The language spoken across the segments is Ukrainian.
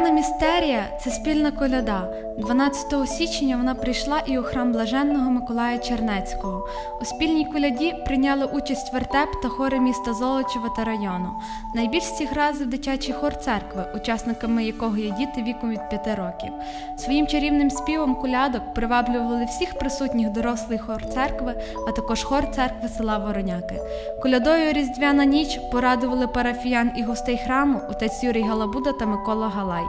Різдвяна містерія це спільна коляда. 12 січня вона прийшла і у храм блаженного Миколая Чернецького. У спільній коляді прийняли участь вертеп та хори міста Золочева та району. Найбільш зігразив дитячий хор церкви, учасниками якого є діти віком від 5 років. Своїм чарівним співом колядок приваблювали всіх присутніх дорослий хор церкви, а також хор церкви села Вороняки. Колядою Різдвяна ніч порадували парафіян і гостей храму отець Юрій Галабуда та Микола Галай.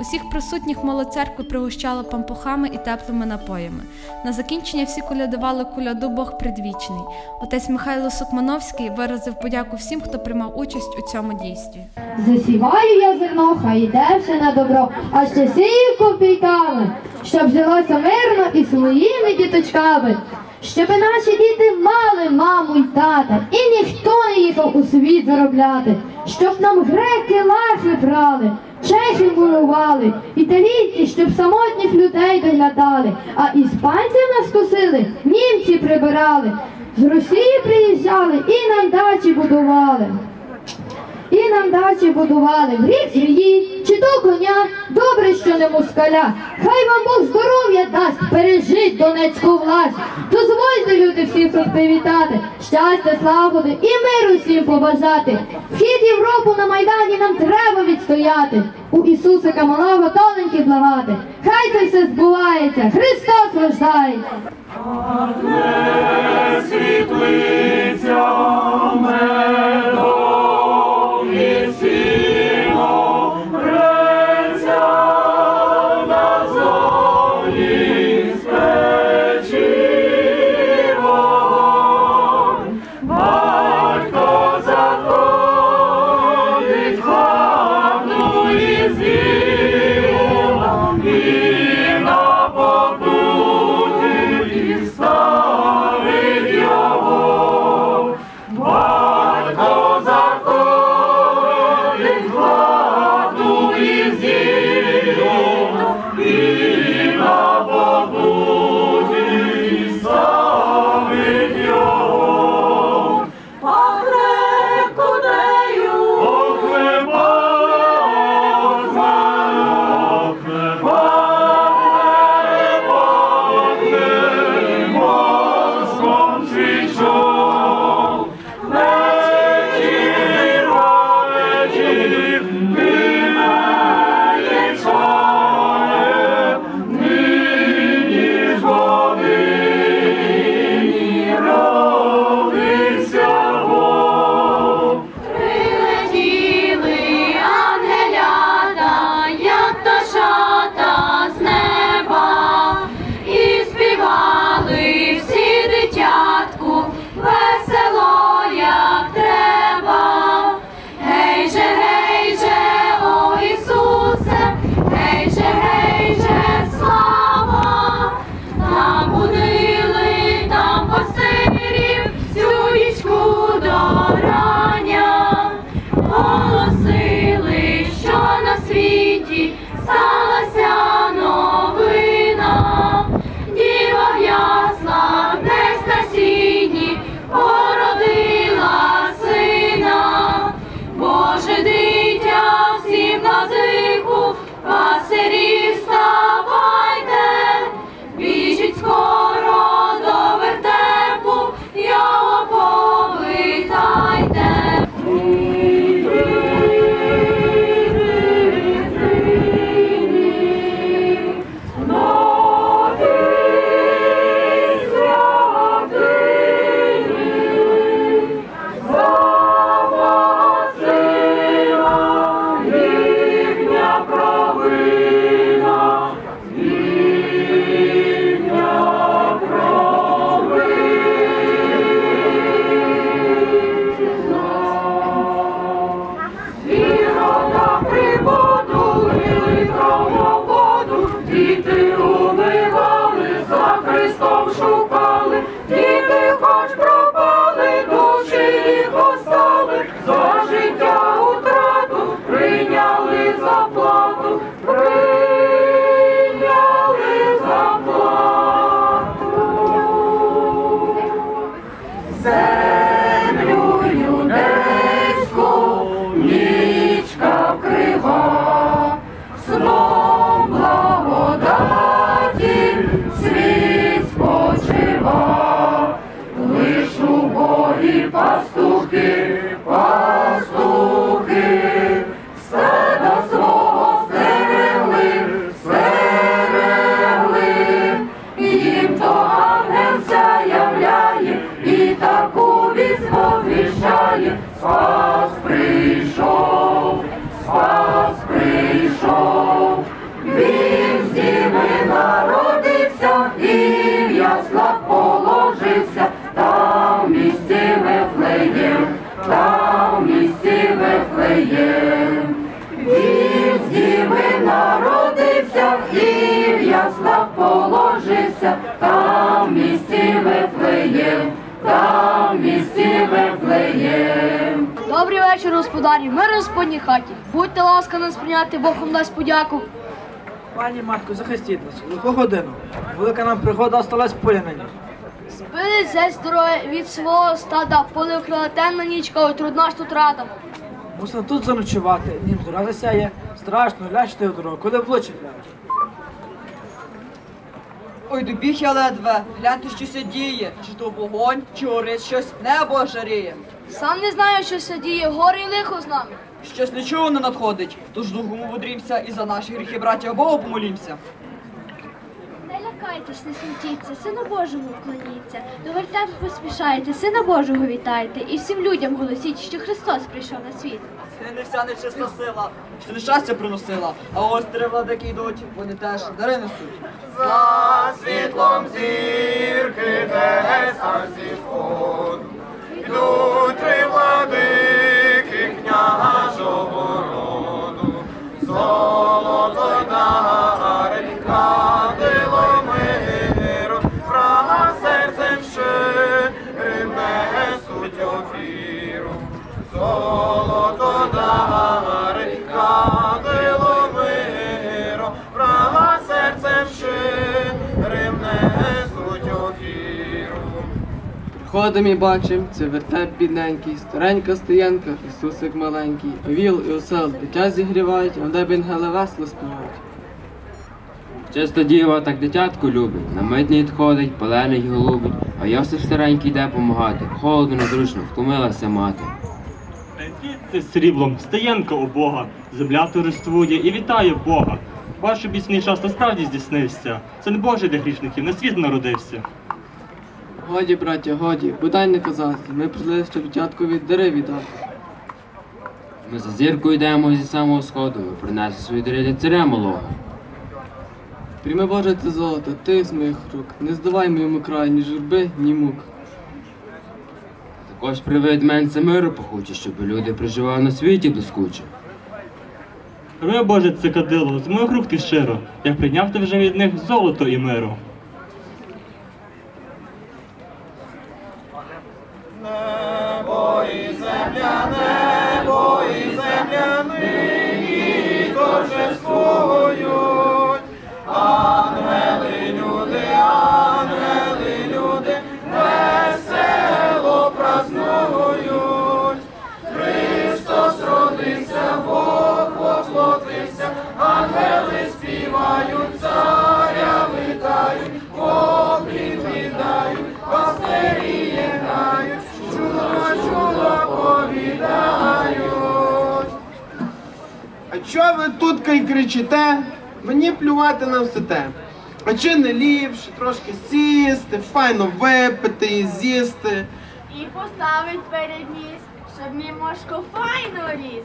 Усіх присутніх молодь церкви пригощало пампухами і теплими напоями. На закінчення всі колядували коляду Бог предвічний. Отець Михайло Сокмановський виразив подяку всім, хто приймав участь у цьому дійстві. Засіваю я зерно, хай йде все на добро, а ще сію копійками, щоб жилося мирно і своїми діточками, щоб наші діти мали маму й тата, і ніхто не їхав у світ заробляти, щоб нам греки лахи брали, чехи мурували, італійці, щоб самотніх людей доглядали, а іспанців нас косили, німці прибирали, з Росії приїжджали і нам дачі будували. І нам дачі будували в рік змії, чи то коня, добре, що не москаля. Хай вам Бог здоров'я дасть, пережить Донецьку власть. Дозвольте, люди, всіх тут привітати, щастя, славоди і миру всім побажати. Вхід Європу на Майдані нам треба відстояти. У Ісусика малого тоненьки благати. Хай це все збувається, Христос рождається. світлиця медом Вифлеєм, там в місті Вифлеєм. Добрий вечір, господарі. Ми в Господній хаті. Будьте ласка нас прийняти, Бог вам дасть подяку. Пані матко, захистіть нас. У яку годину? Велика нам пригода осталась полянині. Збили зять здоров'я від свого стада, поле вкрила темна нічка, ой, трудна ж тут рада. Мусимо тут заночувати, нім зора засяє. Страшно, лячте у дорогу, коли влучить ляж. Ой, добіг я ледве, гляньте, що ся діє, чи то вогонь, чи горить щось, небо жаріє. Сам не знаю, що се діє, горе і лихо з нами. Щось нічого не надходить, тож духом ободрімся і за наші гріхи, браття Богу помолімся. Не лякайтесь, не смутіться, Сину Божому вклоніться. До вертепу поспішайте, Сина Божого вітайте, і всім людям голосіть, що Христос прийшов на світ. Не вся нечиста сила, що нещастя приносила, а ось три владики йдуть, вони теж дари несуть. За світлом зірки небеса зі сходу Йдуть три владики княжого роду Приходимо і бачим, це вертеп бідненький, старенька стоянка, Ісусик маленький, овіл і осел, дитя зігрівають, а в небі ангели весело співають. Чиста діва так дитятку любить, на мить відходить, паленить голубить, а Йосип старенький йде помагати. Холодно, незручно, втомилася мати. Це сріблом, стоянка у Бога, земля туристує і вітає Бога. Ваш обіцяний час насправді здійснився. Це не Божий для грішників, на світ народився. Годі, браття, годі, бодай не казати, ми прийшли, щоб дитяткові дари віддати. Ми за зіркою йдемо зі самого сходу, ми принесли свої дари для царя малого. Прийми Боже це золото, ти з моїх рук, не здавай моєму краю ні журби, ні мук. Також привид менце миру похоче, щоб люди проживали на світі блискуче. Прими Боже це кадило, з моїх рук ти щиро, як прийняв ти вже від них золото і миру. Ви тут кай кричите? Мені плювати на все те. А чи не ліпше трошки сісти, файно випити і з'їсти? І поставить перед ніс, щоб мій мошко файно ріс.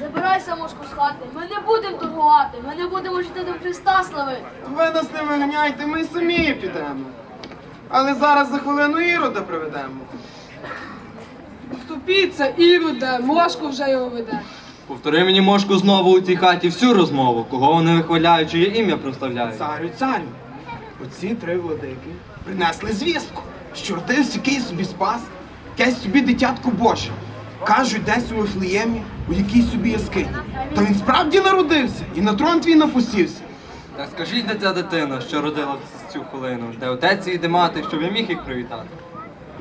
Забирайся, мошку, з хати. Ми не будемо торгувати, ми не будемо жити до Христа славити. Ви нас не виганяйте, ми й самі підемо. Але зараз за хвилину Ірода приведемо. Вступіться, Іруде, мошку вже його веде. Повтори мені мошку знову у цій хаті всю розмову, кого вони вихваляють, чиє ім'я проставляють. Царю, царю, оці три владики принесли звістку, що родився який собі спас, якесь собі дитятко Боже. Кажуть, десь у Вифлеємі, у якійсь собі яскині. Та він справді народився і на трон твій напустився. Так скажіть, де ця дитина, що родила цю хвилину, де отець і де мати, щоб я міг їх привітати.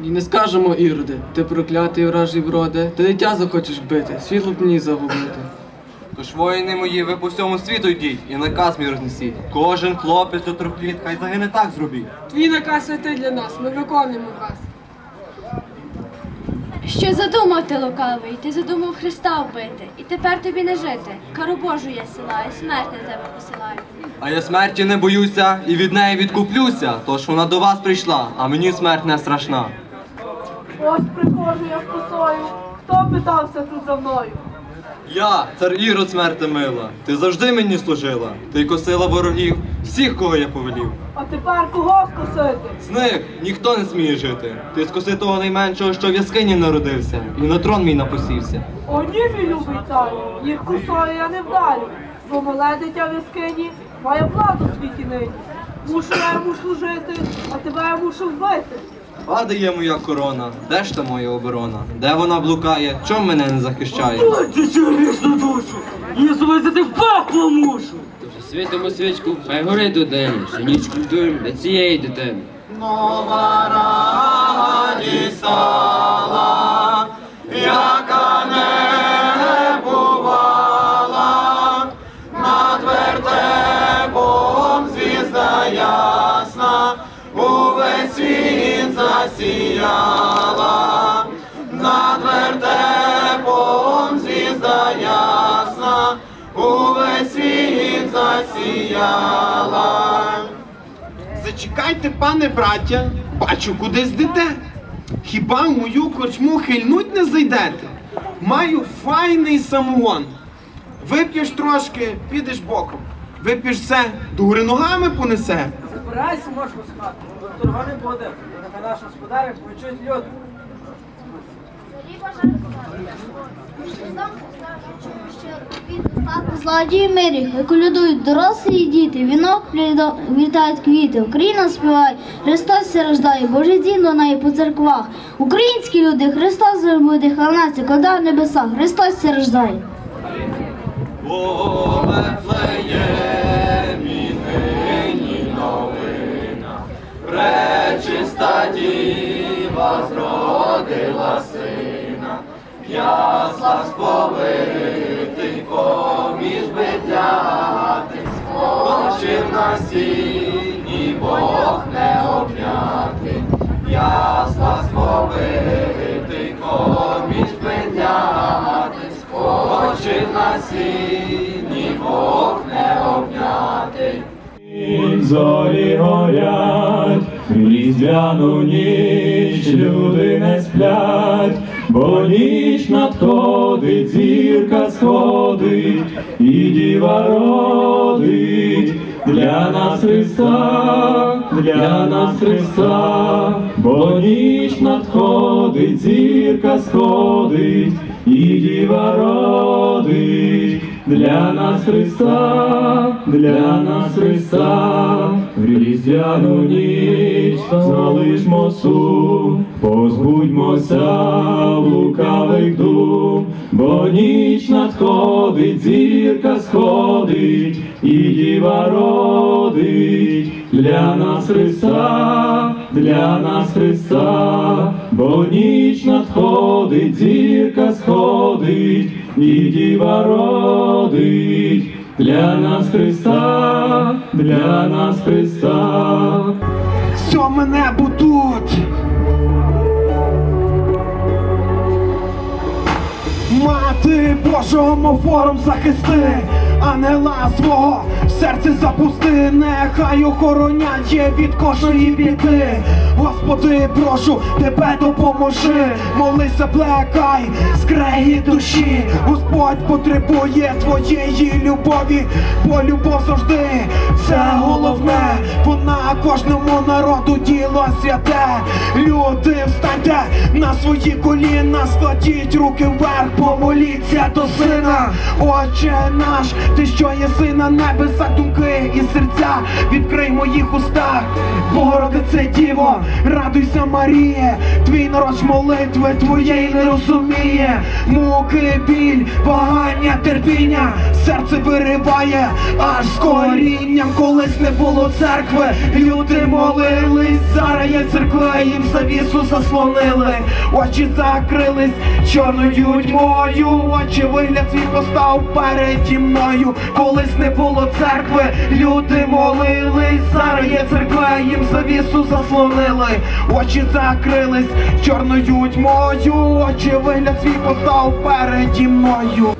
Ні, не скажемо, Іроде, ти проклятий вражий вроде, ти дитя захочеш бити, світло б мені загубити. Тож воїни мої, ви по всьому світу йдіть і наказ мій рознесіть. Кожен хлопець у трьох літ, хай загине так зробіть. Твій наказ святий для нас, ми виконуємо вас. Що задумав ти лукавий, ти задумав Христа вбити, і тепер тобі не жити. Кару Божу я силаю, смерть на тебе посилаю. А я смерті не боюся і від неї відкуплюся, тож вона до вас прийшла, а мені смерть не страшна. Ось приходжу я з косою. Хто питався тут за мною? Я, цар Ірод смерти мила, ти завжди мені служила. Ти косила ворогів, всіх, кого я повелів. А тепер кого скосити? З них ніхто не сміє жити. Ти скоси того найменшого, що в яскині народився, і на трон мій напосівся. О, ні, мій любий царю, їх косою я не вдарю, бо мале дитя в яскині має владу в світі нині. Мушу я йому служити, а тебе я мушу вбити. Падає моя корона, де ж та моя оборона? Де вона блукає? Чом мене не захищає? Дайте чоловічну душу! Я завезти в пекло мушу! Тож світимо свічку, хай гори до Синічку ніч культуємо для цієї дитини. Нова радість стала, яка не над вертепом звізда ясна, увесь світ засіяла. Зачекайте, пане браття, бачу, кудись йдете. Хіба в мою корчму хильнуть не зайдете? Маю файний самогон. Вип'єш трошки, підеш боком. Вип'єш все, до гори ногами понесе. Забирайся, можеш з хати, буде. Нехай наш господарик почують люди. Злодії мирі, колядують дорослі і діти, вінок вітають квіти, Україна співає, Христос рождає, Божий дім лунає по церквах. Українські люди, Христос буде, хай нація, кода в небесах, Христос рождає. Пречиста діва зродила сина, ясла сповитий поміж бедляти, скочив на сіні Бог не обняти, ясла сповитий поміж бедляти, скочив на сіні Бог не обняти. Зорі горять, в різдвяну ніч люди не сплять, бо ніч надходить, зірка сходить, і діва родить. Для нас Христа, для нас Христа, бо ніч надходить, зірка сходить, і діва родить для нас Христа, для нас Христа, в різдвяну ніч залишмо сум, позбудьмося лукавих дум, бо ніч надходить, зірка сходить, і діва родить для нас Христа, для нас Христа, бо ніч надходить, зірка сходить, і діва родить для нас Христа, для нас Христа. Сьоме небо тут. Мати Божого мофором захисти, ангела свого в серці запусти, нехай охороняє від кожної біди. Господи, прошу, тебе допоможи, молися, плекай, скреї душі. Господь потребує твоєї любові, бо любов завжди це головне. Вона кожному народу діло святе. Люди, встаньте на свої коліна, складіть руки вверх, помоліться до сина. Отче наш, ти що єси на небесах думки і серця, відкрий моїх устах, Богородице Діво, радуйся, Маріє, твій народ молитви твоєї не розуміє. Муки, біль, вагання, терпіння, серце вириває, аж з корінням колись не було церкви. Люди молились, зараз є церква, їм завісу заслонили, очі закрились чорною тьмою, очі вигляд свій постав переді мною. Колись не було церкви, люди молились, зараз є церква, їм завісу заслонили, очі закрились чорною тьмою, мою, очі вигляд свій постав переді мною.